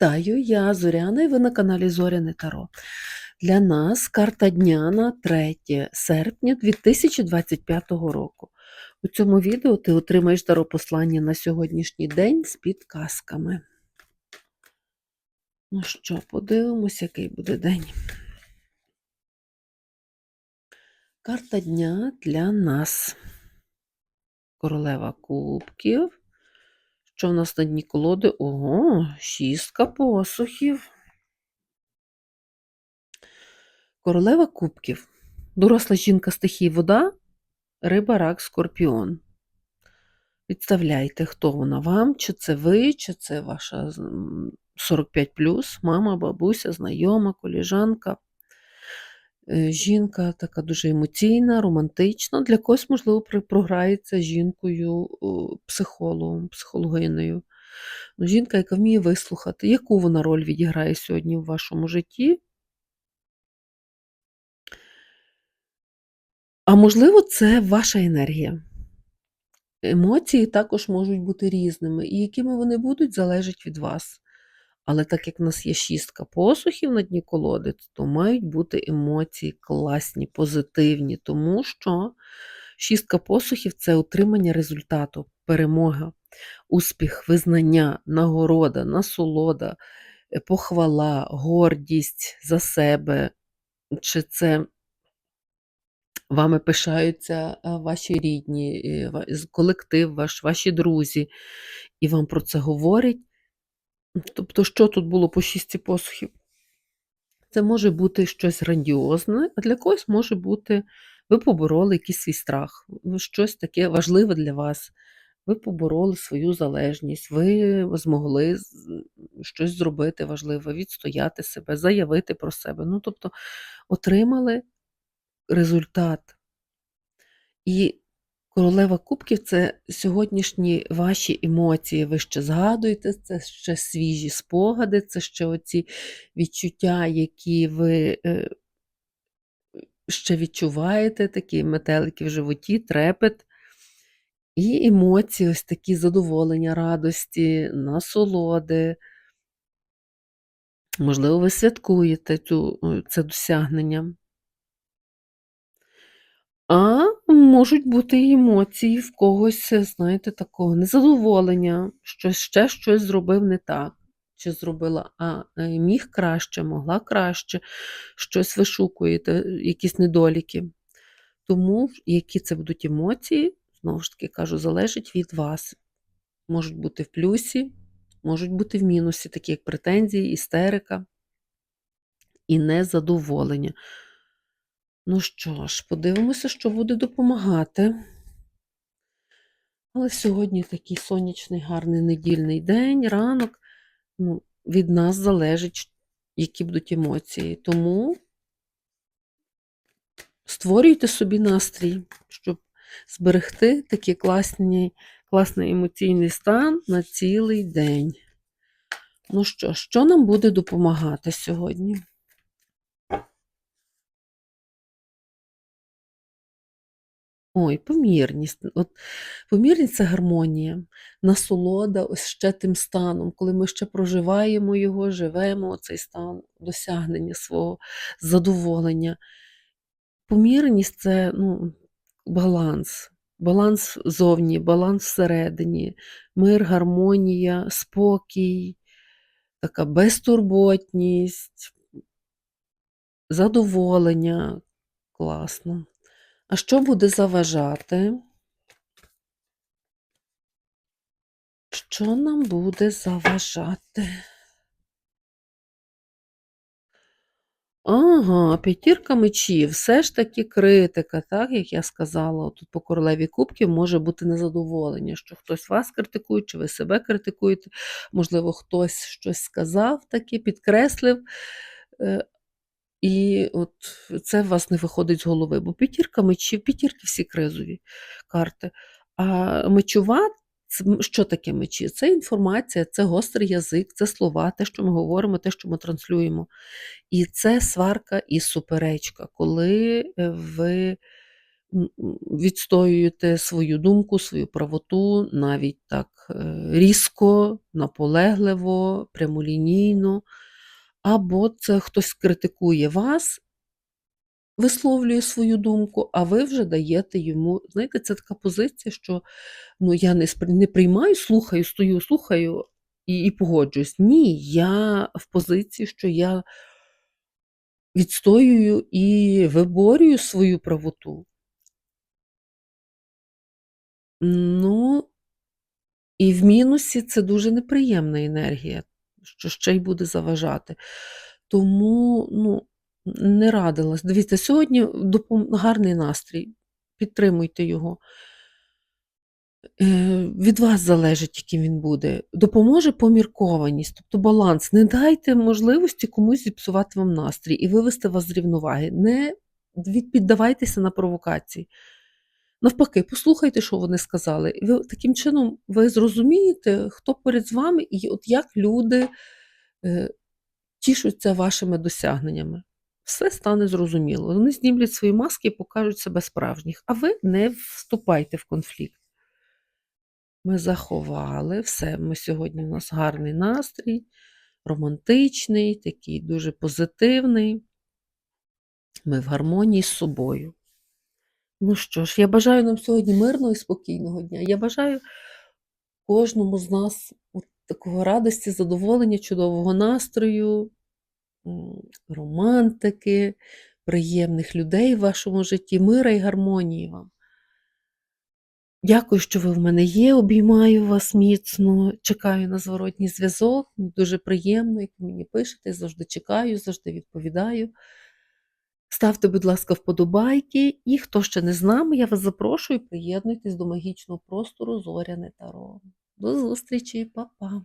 Вітаю, я Зоряна, і ви на каналі Зоряне Таро. Для нас карта дня на 3 серпня 2025 року. У цьому відео ти отримаєш даропослання на сьогоднішній день з підказками. Ну що, подивимось, який буде день. Карта дня для нас. Королева кубків. Що в нас на дні колоди? Ого, шістка посухів. Королева кубків. Доросла жінка стихії вода, риба, рак, скорпіон. Відставляйте, хто вона вам, чи це ви, чи це ваша 45 мама, бабуся, знайома, коліжанка. Е, жінка така дуже емоційна, романтична. Для когось, можливо, програється жінкою, психологом, психологиною. Ну, Жінка, яка вміє вислухати, яку вона роль відіграє сьогодні в вашому житті. А можливо, це ваша енергія. Емоції також можуть бути різними, і якими вони будуть, залежить від вас. Але так як в нас є шістка посухів на дні колоди, то мають бути емоції класні, позитивні, тому що шістка посухів це отримання результату, перемога, успіх, визнання, нагорода, насолода, е, похвала, гордість за себе. Чи це вами пишаються ваші рідні, е, колектив ваш, ваші друзі, і вам про це говорять. Тобто, що тут було по шісті посухів? Це може бути щось грандіозне, а для когось може бути, ви побороли якийсь свій страх, щось таке важливе для вас. Ви побороли свою залежність, ви змогли щось зробити важливе, відстояти себе, заявити про себе. Ну, тобто, отримали результат. І Королева Кубків це сьогоднішні ваші емоції. Ви ще згадуєте, це ще свіжі спогади, це ще оці відчуття, які ви е, ще відчуваєте, такі метелики в животі, трепет. І емоції, ось такі задоволення, радості, насолоди. Можливо, ви святкуєте цю, е, це досягнення. А можуть бути емоції в когось, знаєте, такого незадоволення, що ще щось зробив не так, чи зробила, а е, міг краще, могла краще, щось вишукуєте, якісь недоліки. Тому, які це будуть емоції, знову ж таки кажу, залежить від вас. Можуть бути в плюсі, можуть бути в мінусі, такі як претензії, істерика і незадоволення. Ну що ж, подивимося, що буде допомагати. Але сьогодні такий сонячний, гарний недільний день, ранок. Ну, Від нас залежить, які будуть емоції. Тому створюйте собі настрій, щоб зберегти такий класний, класний емоційний стан на цілий день. Ну що, що нам буде допомагати сьогодні? Ой, помірність. От Помірність це гармонія, насолода ось ще тим станом, коли ми ще проживаємо його, живемо цей стан досягнення свого задоволення. Помірність це ну, баланс, баланс зовні, баланс всередині, мир, гармонія, спокій, така безтурботність, задоволення. Класно. А що буде заважати? Що нам буде заважати? Ага, п'ятірка мечів, все ж таки критика, так, як я сказала, тут по королеві кубків може бути незадоволення, що хтось вас критикує, чи ви себе критикуєте, можливо, хтось щось сказав таке, підкреслив, е, і от це в вас не виходить з голови, бо п'ятірка мечів, п'ятірки всі кризові карти. А мечова, що таке мечі? Це інформація, це гострий язик, це слова, те, що ми говоримо, те, що ми транслюємо. І це сварка і суперечка, коли е, ви відстоюєте свою думку, свою правоту навіть так е, різко, наполегливо, прямолінійно, або це хтось критикує вас, висловлює свою думку, а ви вже даєте йому. Знаєте, це така позиція, що ну, я не, не приймаю, слухаю, стою, слухаю і, і погоджуюсь. Ні, я в позиції, що я відстоюю і виборюю свою правоту. Ну, і в мінусі це дуже неприємна енергія, що ще й буде заважати. Тому, ну, не радилась. Дивіться, сьогодні гарний настрій, підтримуйте його. Е, від вас залежить, яким він буде. Допоможе поміркованість, тобто баланс. Не дайте можливості комусь зіпсувати вам настрій і вивести вас з рівноваги. Не піддавайтеся на провокації. Навпаки, послухайте, що вони сказали. Ви, таким чином ви зрозумієте, хто поряд з вами, і от як люди е, тішуться вашими досягненнями. Все стане зрозуміло. Вони знімлять свої маски і покажуть себе справжніх, а ви не вступайте в конфлікт. Ми заховали все. Ми сьогодні у нас гарний настрій, романтичний, такий дуже позитивний. Ми в гармонії з собою. Ну що ж, я бажаю нам сьогодні мирного і спокійного дня. Я бажаю кожному з нас такого радості, задоволення, чудового настрою, романтики, приємних людей в вашому житті, мира і гармонії вам. Дякую, що ви в мене є. Обіймаю вас міцно. Чекаю на зворотній зв'язок. Дуже приємно, як ви мені пишете. Завжди чекаю, завжди відповідаю. Ставте, будь ласка, вподобайки. І хто ще не з нами, я вас запрошую, приєднуйтесь до магічного простору Зоряне Таро. До зустрічі, па-па!